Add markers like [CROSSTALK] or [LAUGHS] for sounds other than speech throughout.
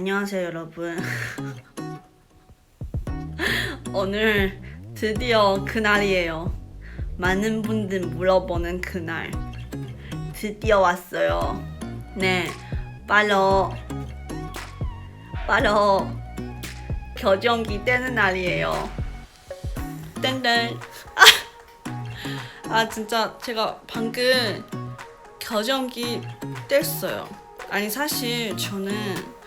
안녕하세요, 여러분. [LAUGHS] 오늘 드디어 그날이에요. 많은 분들 물어보는 그날. 드디어 왔어요. 네, 바로 바로 교정기 떼는 날이에요. 땡땡. 아, 아 진짜 제가 방금 교정기 뗐어요. 아니 사실 저는 음,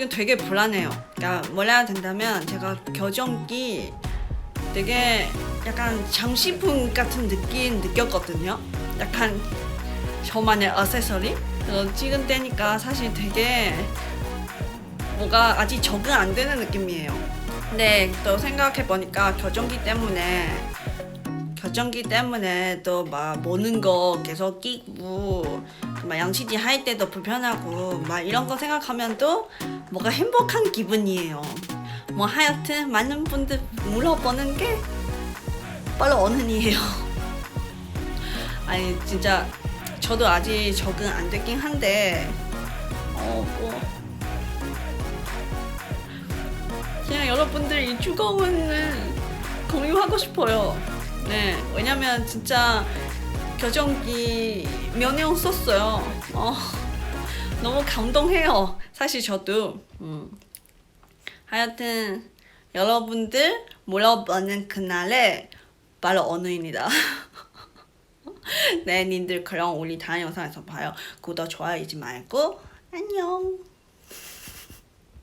지금 되게 불안해요. 그러니까 뭐라 된다면 제가 교정기 되게 약간 장식품 같은 느낌 느꼈거든요. 약간 저만의 어세서리 찍은 때니까 사실 되게 뭐가 아직 적응 안 되는 느낌이에요. 근데 또 생각해 보니까 교정기 때문에 교정기 때문에 또 막 모는 거 계속 끼고 막 양치질 할 때도 불편하고 막 이런 거 생각하면 또 뭔가 행복한 기분이에요. 뭐 하여튼 많은 분들 물어보는 게 바로 어른이에요. [LAUGHS] 아니 진짜 저도 아직 적응 안 됐긴 한데 어 뭐 그냥 여러분들 이 즐거움을 공유하고 싶어요. 네, 왜냐면 진짜 교정기 몇년 썼어요. 어, 너무 감동해요. 사실 저도. 음. 하여튼 여러분들 물어보는 그날에 바로 어느입니다. [LAUGHS] 네, 님들 그럼 우리 다음 영상에서 봐요. 구독, 좋아요 잊지 말고 안녕.